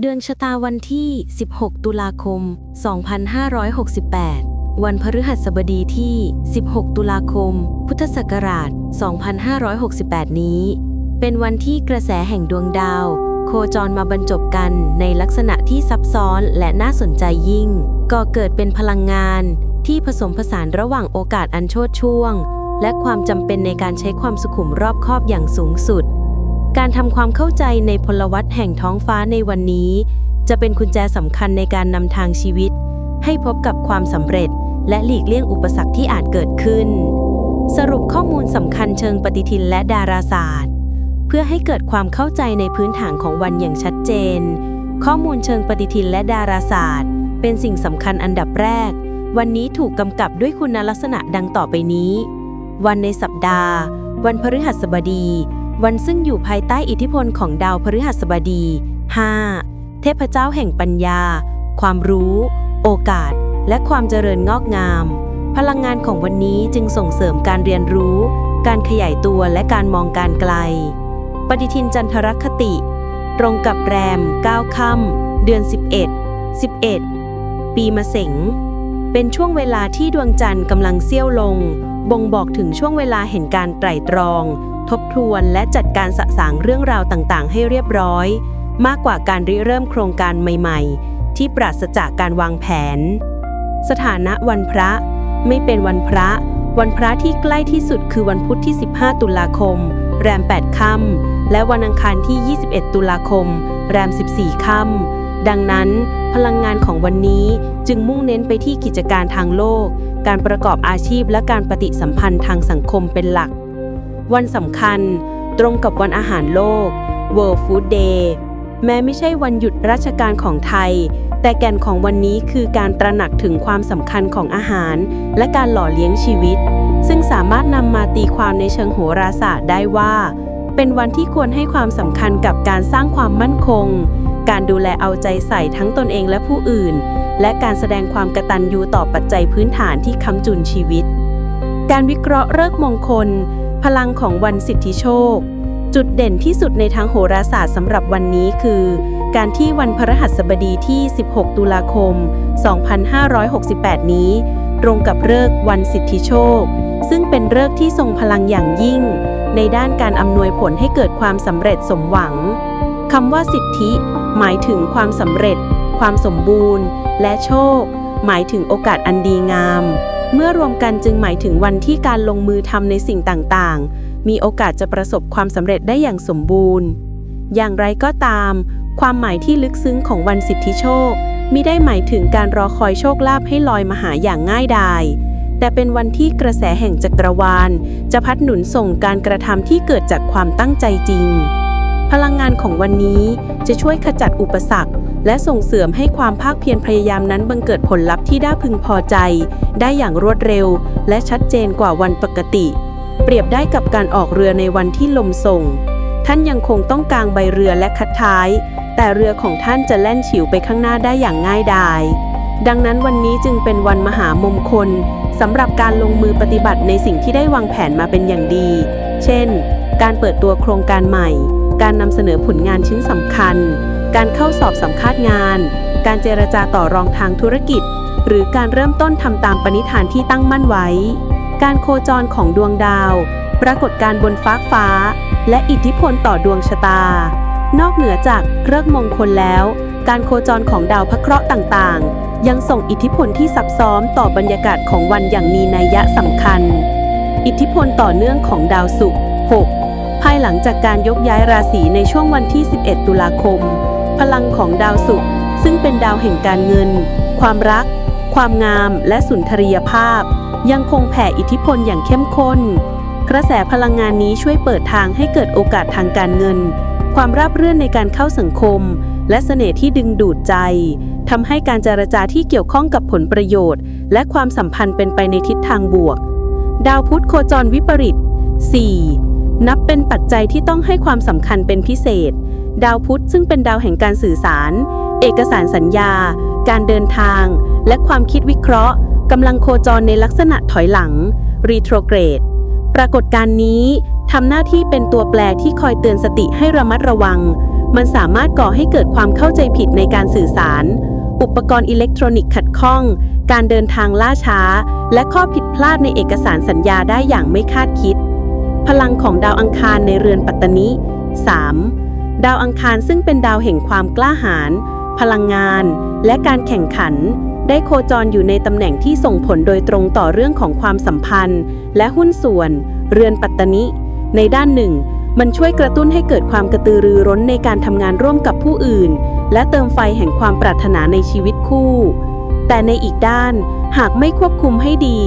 เดือนชะตาวันที่ 16 ตุลาคม 2568 วันพฤหัสบดีที่ 16 ตุลาคม พุทธศักราช 2568 นี้ เป็นวันที่กระแสแห่งดวงดาว โคจรมาบรรจบกันในลักษณะที่ซับซ้อนและน่าสนใจยิ่ง ก่อเกิดเป็นพลังงานที่ผสมผสานระหว่างโอกาสอันโชดช่วง และความจำเป็นในการใช้ความสุขุมรอบคอบอย่างสูงสุด การทำความเข้าใจในพลวัตแห่งท้องฟ้าในวันนี้ จะเป็นกุญแจสำคัญในการนำทางชีวิต ให้พบกับความสำเร็จ และหลีกเลี่ยงอุปสรรคที่อาจเกิดขึ้น สรุปข้อมูลสำคัญเชิงปฏิทินและดาราศาสตร์ เพื่อให้เกิดความเข้าใจในพื้นฐานของวันอย่างชัดเจน ข้อมูลเชิงปฏิทินและดาราศาสตร์ เป็นสิ่งสำคัญอันดับแรก วันนี้ถูกกำกับด้วยคุณลักษณะดังต่อไปนี้ วันในสัปดาห์ วันพฤหัสบดี วันซึ่งอยู่ภายใต้อิทธิพลของดาวพฤหัสบดี 5. เทพเจ้าแห่งปัญญา ความรู้ โอกาส และความเจริญงอกงาม พลังงานของวันนี้จึงส่งเสริมการเรียนรู้ การขยายตัวและการมองการไกล ปฏิทินจันทรคติ ตรงกับแรม 9 ค่ำเดือน 11 11 ปีมะเสงเป็นช่วงเวลาที่ดวงจันทร์กำลังเสี้ยวลง บ่งบอกถึงช่วงเวลาแห่งการไตร่ตรอง ทบทวนและจัดการสะสางเรื่องราวต่างๆ ให้เรียบร้อย มากกว่าการริเริ่มโครงการใหม่ๆ ที่ปราศจากการวางแผน สถานะวันพระ ไม่เป็นวันพระ วันพระที่ใกล้ที่สุดคือวันพุธที่ 15 ตุลาคม แรม 8 ค่ำและวันอังคารที่ 21 ตุลาคม แรม 14 ค่ำดังนั้นพลังงานของวันนี้จึงมุ่งเน้นไปที่กิจการทางโลก การประกอบอาชีพและการปฏิสัมพันธ์ทางสังคมเป็นหลัก วันสำคัญ ตรงกับวันอาหารโลก World Food Day แม้ไม่ใช่วันหยุดราชการของไทย แต่แก่นของวันนี้คือการตระหนักถึงความสำคัญของอาหาร และการหล่อเลี้ยงชีวิต ซึ่งสามารถนำมาตีความในเชิงโหราศาสตร์ได้ว่า เป็นวันที่ควรให้ความสำคัญกับการสร้างความมั่นคง การดูแลเอาใจใส่ทั้งตนเองและผู้อื่น และการแสดงความกตัญญูต่อปัจจัยพื้นฐานที่ค้ำจุนชีวิต การวิเคราะห์เลิกมงคล พลังของวันสิทธิโชค จุดเด่นที่สุดในทางโหราศาสตร์สำหรับวันนี้คือ การที่วันพฤหัสบดีที่ 16 ตุลาคม 2568 นี้ ตรงกับฤกษ์วันสิทธิโชค ซึ่งเป็นฤกษ์ที่ทรงพลังอย่างยิ่ง ในด้านการอำนวยผลให้เกิดความสำเร็จสมหวังคำว่าสิทธิ หมายถึงความสำเร็จ ความสมบูรณ์ และโชค หมายถึงโอกาสอันดีงาม เมื่อรวมกันจึงหมายถึงวันที่การลงมือทำในสิ่งต่างๆ มีโอกาสจะประสบความสำเร็จได้อย่างสมบูรณ์ อย่างไรก็ตาม ความหมายที่ลึกซึ้งของวันสิทธิโชคมิได้หมายถึงการรอคอยโชคลาภให้ลอยมาหาอย่างง่ายดายแต่เป็นวันที่กระแสแห่งจักรวาล จะพัดหนุนส่งการกระทำที่เกิดจากความตั้งใจจริง พลังงานของวันนี้จะช่วยขจัดอุปสรรค และส่งเสริมให้ความภาคเพียรพยายามนั้นบังเกิดผลลัพธ์ที่น่าพึงพอใจ ได้อย่างรวดเร็ว และชัดเจนกว่าวันปกติ เปรียบได้กับการออกเรือในวันที่ลมส่ง ท่านยังคงต้องกางใบเรือและคัดท้าย แต่เรือของท่านจะแล่นฉิวไปข้างหน้าได้อย่างง่ายดายดังนั้นวันนี้จึงเป็นวันมหามงคลสำหรับการลงมือปฏิบัติในสิ่งที่ได้วางแผนมาเป็นอย่างดี เช่น การเปิดตัวโครงการใหม่ การนำเสนอผลงานชิ้นสำคัญ การเข้าสอบสัมภาษณ์งาน การเจรจาต่อรองทางธุรกิจ หรือการเริ่มต้นทำตามปณิธานที่ตั้งมั่นไว้ การโคจรของดวงดาว ปรากฏการณ์บนฟ้าฟ้า และอิทธิพลต่อดวงชะตา นอกเหนือจากเรื่องมงคลแล้ว การโคจรของดาวพระเคราะห์ต่างๆ ยังส่งอิทธิพลที่ซับซ้อนต่อบรรยากาศของวันอย่างมีนัยยะสำคัญ อิทธิพลต่อเนื่องของดาวศุกร์ 6ภายหลังจากการยกย้ายราศีในช่วงวันที่ 11 ตุลาคม พลังของดาวศุกร์ซึ่งเป็นดาวแห่งการเงิน ความรัก ความงาม และสุนทรียภาพ ยังคงแผ่อิทธิพลอย่างเข้มข้น กระแสพลังงานนี้ช่วยเปิดทางให้เกิดโอกาสทางการเงิน ความราบรื่นในการเข้าสังคม และเสน่ห์ที่ดึงดูดใจทำให้การเจรจาที่เกี่ยวข้องกับผลประโยชน์ และความสัมพันธ์เป็นไปในทิศทางบวก ดาวพุธโคจรวิปริต 4. นับเป็นปัจจัยที่ต้องให้ความสำคัญเป็นพิเศษ ดาวพุธซึ่งเป็นดาวแห่งการสื่อสาร เอกสารสัญญา การเดินทาง และความคิดวิเคราะห์กำลังโคจรในลักษณะถอยหลัง retrograde ปรากฏการณ์นี้ทำหน้าที่เป็นตัวแปรที่คอยเตือนสติให้ระมัดระวัง มันสามารถก่อให้เกิดความเข้าใจผิดในการสื่อสาร อุปกรณ์อิเล็กทรอนิกส์ขัดข้อง การเดินทางล่าช้า และข้อผิดพลาดในเอกสารสัญญาได้อย่างไม่คาดคิด พลังของดาวอังคารในเรือนปัตตนิ 3. ดาวอังคารซึ่งเป็นดาวแห่งความกล้าหาญพลังงาน และการแข่งขัน ได้โคจรอยู่ในตำแหน่งที่ส่งผลโดยตรงต่อเรื่องของความสัมพันธ์ และหุ้นส่วน เรือนปัตตนิ ในด้านหนึ่ง มันช่วยกระตุ้นให้เกิดความกระตือรือร้นในการทำงานร่วมกับผู้อื่น และเติมไฟแห่งความปรารถนาในชีวิตคู่ แต่ในอีกด้าน หากไม่ควบคุมให้ดี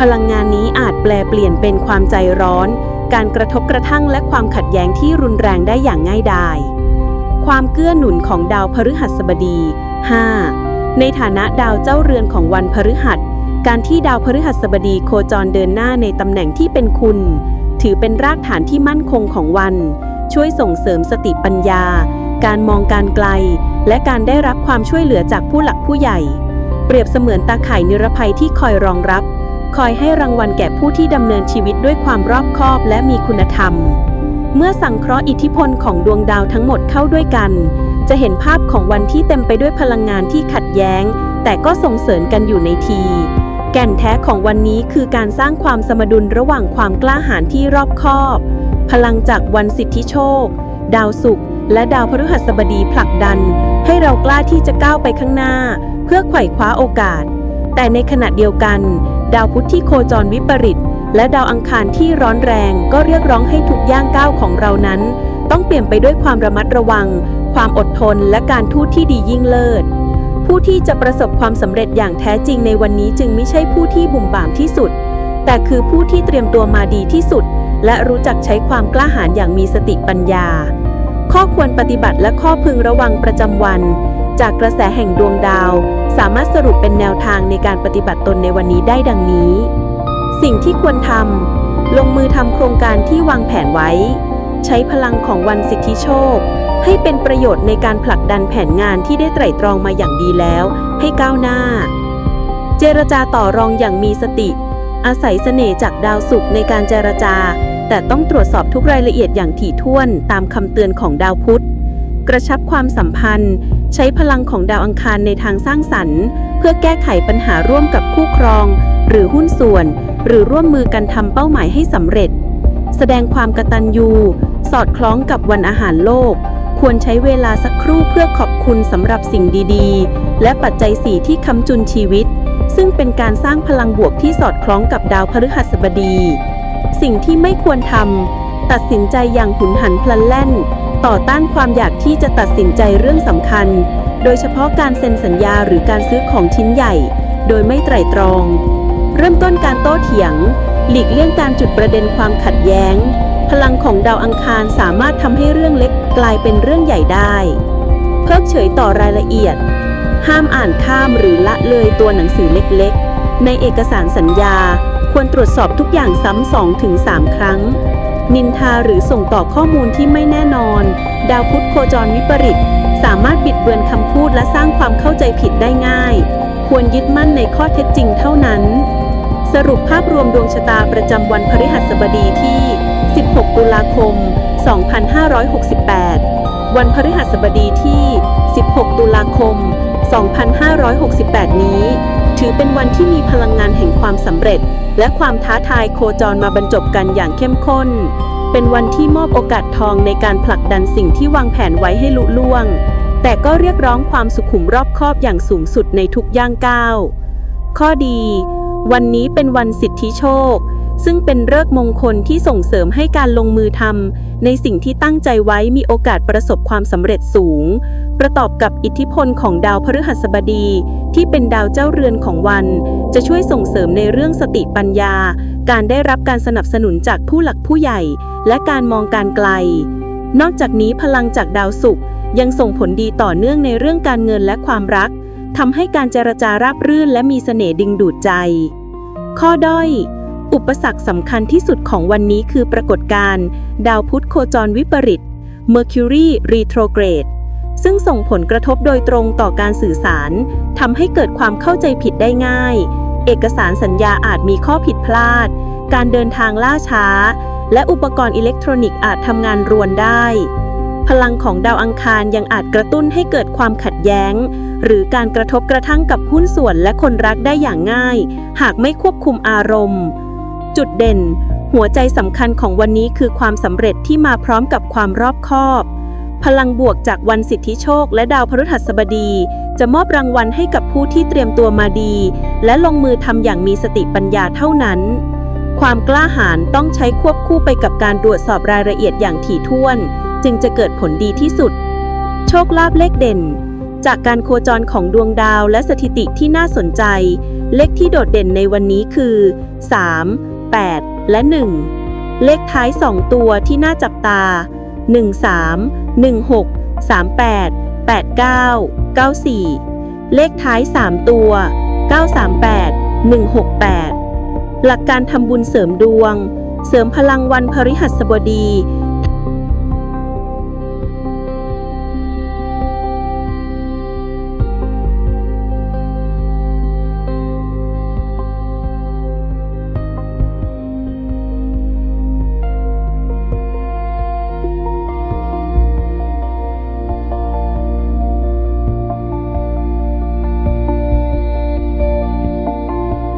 พลังงานนี้อาจแปลเปลี่ยนเป็นความใจร้อน การกระทบกระทั่งและความขัดแย้งที่รุนแรงได้อย่างง่ายดาย ความเกื้อหนุนของดาวพฤหัสบดี 5. ในฐานะดาวเจ้าเรือนของวันพฤหัส การที่ดาวพฤหัสบดีโคจรเดินหน้าในตำแหน่งที่เป็นคุณ ถือเป็นรากฐานที่มั่นคงของวัน ช่วยส่งเสริมสติปัญญา การมองการไกล และการได้รับความช่วยเหลือจากผู้หลักผู้ใหญ่ เปรียบเสมือนตาข่ายนิรภัยที่คอยรองรับ คอยให้รางวัลแก่ผู้ที่ดำเนินชีวิตด้วยความรอบคอบและมีคุณธรรม เมื่อสังเคราะห์อิทธิพลของดวงดาวทั้งหมดเข้าด้วยกัน จะเห็นภาพของวันที่เต็มไปด้วยพลังงานที่ขัดแย้ง แต่ก็ส่งเสริมกันอยู่ในที แก่นแท้ของวันนี้คือการสร้างความสมดุลระหว่างความกล้าหาญที่รอบคอบ พลังจากวันสิทธิโชค ดาวศุกร์และดาวพฤหัสบดีผลักดัน ให้เรากล้าที่จะก้าวไปข้างหน้า เพื่อไขว่คว้าโอกาส แต่ในขณะเดียวกัน ดาวพุธที่โคจรวิปริต และดาวอังคารที่ร้อนแรงก็เรียกร้องให้ทุกย่างก้าวของเรานั้น ต้องเปลี่ยนไปด้วยความระมัดระวัง ความอดทนและการทูตที่ดียิ่งเลิศ ผู้ที่จะประสบความสำเร็จอย่างแท้จริงในวันนี้จึงไม่ใช่ผู้ที่บุ่มบ่ามที่สุด แต่คือผู้ที่เตรียมตัวมาดีที่สุด และรู้จักใช้ความกล้าหาญอย่างมีสติปัญญา ข้อควรปฏิบัติและข้อพึงระวังประจำวัน จากกระแสแห่งดวงดาว สามารถสรุปเป็นแนวทางในการปฏิบัติตนในวันนี้ได้ดังนี้ สิ่งที่ควรทำลงมือทำโครงการที่วางแผนไว้ ใช้พลังของวันสิทธิโชค ให้เป็นประโยชน์ในการผลักดันแผนงานที่ได้ไตร่ตรองมาอย่างดีแล้ว ให้ก้าวหน้า เจรจาต่อรองอย่างมีสติ อาศัยเสน่ห์จากดาวศุกร์ในการเจรจา แต่ต้องตรวจสอบทุกรายละเอียดอย่างถี่ถ้วนตามคำเตือนของดาวพุธกระชับความสัมพันธ์ ใช้พลังของดาวอังคารในทางสร้างสรรค์ เพื่อแก้ไขปัญหาร่วมกับคู่ครอง หรือหุ้นส่วน หรือร่วมมือกันทำเป้าหมายให้สำเร็จ แสดงความกตัญญู สอดคล้องกับวันอาหารโลก ควรใช้เวลาสักครู่เพื่อขอบคุณสำหรับสิ่งดีๆ และปัจจัยสี่ที่ค้ำจุนชีวิต ซึ่งเป็นการสร้างพลังบวกที่สอดคล้องกับดาวพฤหัสบดี สิ่งที่ไม่ควรทำตัดสินใจอย่างหุนหันพลันแล่น ต่อต้านความอยากที่จะตัดสินใจเรื่องสำคัญ โดยเฉพาะการเซ็นสัญญาหรือการซื้อของชิ้นใหญ่ โดยไม่ไตร่ตรอง เริ่มต้นการโต้เถียง หลีกเลี่ยงการจุดประเด็นความขัดแย้ง พลังของดาวอังคารสามารถทำให้เรื่องเล็กกลายเป็นเรื่องใหญ่ได้ เพิกเฉยต่อรายละเอียด ห้ามอ่านข้ามหรือละเลยตัวหนังสือเล็กๆ ในเอกสารสัญญา ควรตรวจสอบทุกอย่างซ้ำสองถึงสามครั้ง นินทาหรือส่งต่อข้อมูลที่ไม่แน่นอน ดาวพุธโคจรวิปริต สามารถบิดเบือนคำพูดและสร้างความเข้าใจผิดได้ง่าย ควรยึดมั่นในข้อเท็จจริงเท่านั้น สรุปภาพรวมดวงชะตาประจำวันพฤหัสบดีที่ 16 ตุลาคม 2568 วันพฤหัสบดีที่ 16 ตุลาคม 2568 นี้ ถือเป็นวันที่มีพลังงานแห่งความสำเร็จ และความท้าทายโคจรมาบรรจบกันอย่างเข้มข้น เป็นวันที่มอบโอกาสทองในการผลักดันสิ่งที่วางแผนไว้ให้ลุล่วง แต่ก็เรียกร้องความสุขุมรอบคอบอย่างสูงสุดในทุกย่างก้าว ข้อดี วันนี้เป็นวันสิทธิโชค ซึ่งเป็นฤกษ์มงคลที่ส่งเสริมให้การลงมือทำในสิ่งที่ตั้งใจไว้มีโอกาสประสบความสำเร็จสูง ประกอบกับอิทธิพลของดาวพฤหัสบดี ที่เป็นดาวเจ้าเรือนของวัน จะช่วยส่งเสริมในเรื่องสติปัญญา การได้รับการสนับสนุนจากผู้หลักผู้ใหญ่ และการมองการไกล นอกจากนี้พลังจากดาวศุกร์ยังส่งผลดีต่อเนื่องในเรื่องการเงินและความรักทำให้การเจรจาราบรื่นและมีเสน่ห์ดึงดูดใจ ข้อด้อย อุปสรรคสำคัญที่สุดของวันนี้คือปรากฏการณ์ดาวพุธโคจรวิปริต Mercury retrograde ซึ่งส่งผลกระทบโดยตรงต่อการสื่อสารทำให้เกิดความเข้าใจผิดได้ง่าย เอกสารสัญญาอาจมีข้อผิดพลาด การเดินทางล่าช้า และอุปกรณ์อิเล็กทรอนิกส์อาจทำงานรวนได้ พลังของดาวอังคารยังอาจกระตุ้นให้เกิดความขัดแย้ง หรือการกระทบกระทั่งกับหุ้นส่วนและคนรักได้อย่างง่าย หากไม่ควบคุมอารมณ์ จุดเด่น หัวใจสำคัญของวันนี้คือความสำเร็จที่มาพร้อมกับความรอบคอบ พลังบวกจากวันสิทธิโชค และดาวพฤหัสบดี จะมอบรางวัลให้กับผู้ที่เตรียมตัวมาดี และลงมือทำอย่างมีสติปัญญาเท่านั้น ความกล้าหาญต้องใช้ควบคู่ไปกับการตรวจสอบรายละเอียดอย่างถี่ถ้วน จึงจะเกิดผลดีที่สุด โชคลาภเลขเด่นจากการโคจรของดวงดาวและสถิติที่น่าสนใจ เลขที่โดดเด่นในวันนี้คือ 3 8 และ 1 เลขท้าย 2 ตัวที่น่าจับตา 13 16 38 89 94 เลขท้าย 3 ตัว 938 168 หลักการทำบุญเสริมดวง เสริมพลังวันพฤหัสบดี